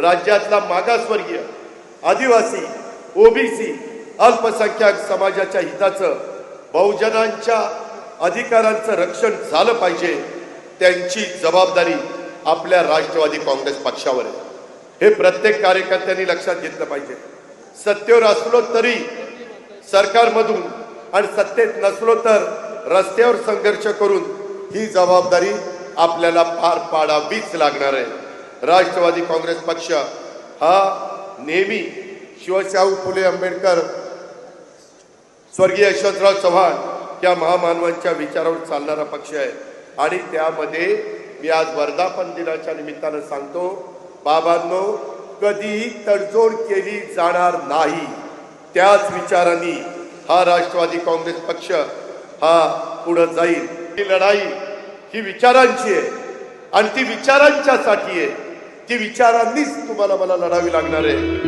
राज्यातला मागासवर्गीय आदिवासी ओबीसी अल्पसंख्याक समाजाच्या हिताचं बहुजनांच्या अधिकारांचं रक्षण झालं पाहिजे त्यांची जबाबदारी आपल्या राष्ट्रवादी काँग्रेस पक्षावर आहे. हे प्रत्येक कार्यकर्त्यांनी लक्षात घेतलं पाहिजे. सत्तेवर असलो तरी सरकारमधून आणि सत्तेत नसलो तर रस्त्यावर संघर्ष करून ही जबाबदारी आपल्याला पार पाडावीच लागणार आहे. राष्ट्रवादी काँग्रेस पक्ष हा नेहमी शिवशाहू फुले आंबेडकर स्वर्गीय यशवंतराव चव्हाण या महामानवांच्या विचारावर चालणारा पक्ष आहे. आणि त्यामध्ये मी आज वर्धापन दिनाच्या निमित्तानं सांगतो बाबांनो कधीही तडजोड केली जाणार नाही. त्याच विचारांनी हा राष्ट्रवादी काँग्रेस पक्ष हा पुढे जाईल. ही लढाई ही विचारांची आहे आणि ती विचारांच्यासाठी आहे. ती विचारांनीच तुम्हाला मला लढावी लागणार आहे.